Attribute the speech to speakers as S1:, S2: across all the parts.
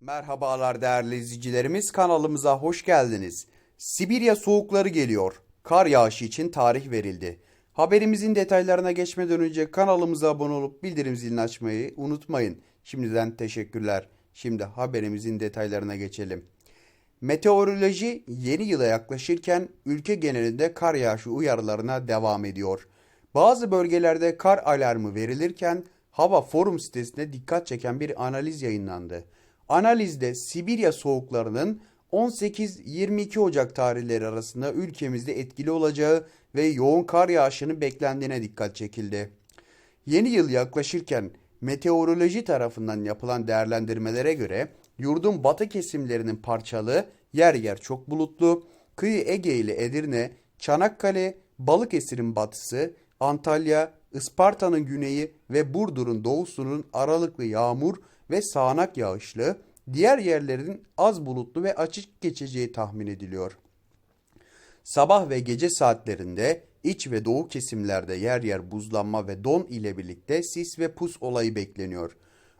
S1: Merhabalar değerli izleyicilerimiz kanalımıza hoş geldiniz. Sibirya soğukları geliyor. Kar yağışı için tarih verildi. Haberimizin detaylarına geçmeden önce kanalımıza abone olup bildirim zilini açmayı unutmayın. Şimdiden teşekkürler. Şimdi haberimizin detaylarına geçelim. Meteoroloji yeni yıla yaklaşırken ülke genelinde kar yağışı uyarılarına devam ediyor. Bazı bölgelerde kar alarmı verilirken Hava Forum sitesinde dikkat çeken bir analiz yayınlandı. Analizde Sibirya soğuklarının 18-22 Ocak tarihleri arasında ülkemizde etkili olacağı ve yoğun kar yağışının beklendiğine dikkat çekildi. Yeni yıl yaklaşırken meteoroloji tarafından yapılan değerlendirmelere göre yurdun batı kesimlerinin parçalı, yer yer çok bulutlu, kıyı Ege ile Edirne, Çanakkale, Balıkesir'in batısı, Antalya, Isparta'nın güneyi ve Burdur'un doğusunun aralıklı yağmur ve sağanak yağışlı, diğer yerlerin az bulutlu ve açık geçeceği tahmin ediliyor. Sabah ve gece saatlerinde iç ve doğu kesimlerde yer yer buzlanma ve don ile birlikte sis ve pus olayı bekleniyor.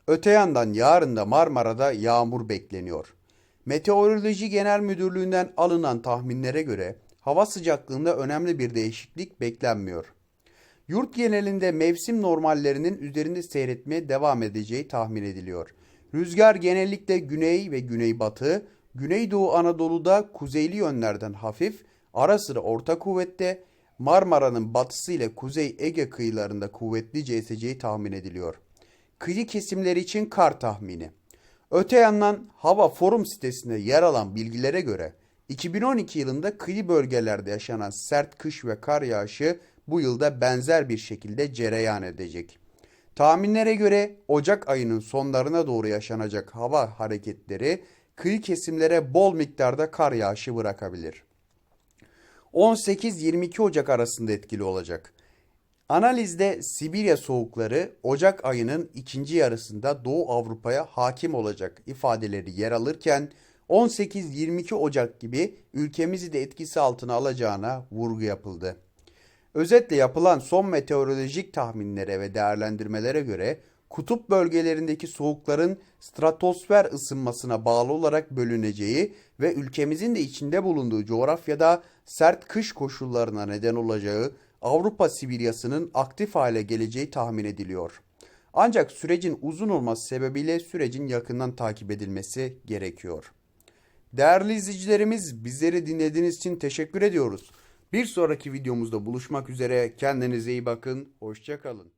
S1: Öte yandan yarın da Marmara'da yağmur bekleniyor. Meteoroloji Genel Müdürlüğü'nden alınan tahminlere göre hava sıcaklığında önemli bir değişiklik beklenmiyor. Yurt genelinde mevsim normallerinin üzerinde seyretmeye devam edeceği tahmin ediliyor. Rüzgar genellikle güney ve güneybatı, güneydoğu Anadolu'da kuzeyli yönlerden hafif, ara sıra orta kuvvette, Marmara'nın batısı ile kuzey Ege kıyılarında kuvvetlice eseceği tahmin ediliyor. Kıyı kesimleri için kar tahmini. Öte yandan Hava Forum sitesinde yer alan bilgilere göre 2012 yılında kıyı bölgelerde yaşanan sert kış ve kar yağışı bu yılda benzer bir şekilde cereyan edecek. Tahminlere göre Ocak ayının sonlarına doğru yaşanacak hava hareketleri kıyı kesimlere bol miktarda kar yağışı bırakabilir. 18-22 Ocak arasında etkili olacak. Analizde Sibirya soğukları Ocak ayının ikinci yarısında Doğu Avrupa'ya hakim olacak ifadeleri yer alırken 18-22 Ocak gibi ülkemizi de etkisi altına alacağına vurgu yapıldı. Özetle yapılan son meteorolojik tahminlere ve değerlendirmelere göre kutup bölgelerindeki soğukların stratosfer ısınmasına bağlı olarak bölüneceği ve ülkemizin de içinde bulunduğu coğrafyada sert kış koşullarına neden olacağı Avrupa Sibiryası'nın aktif hale geleceği tahmin ediliyor. Ancak sürecin uzun olması sebebiyle sürecin yakından takip edilmesi gerekiyor. Değerli izleyicilerimiz bizleri dinlediğiniz için teşekkür ediyoruz. Bir sonraki videomuzda buluşmak üzere kendinize iyi bakın, hoşçakalın.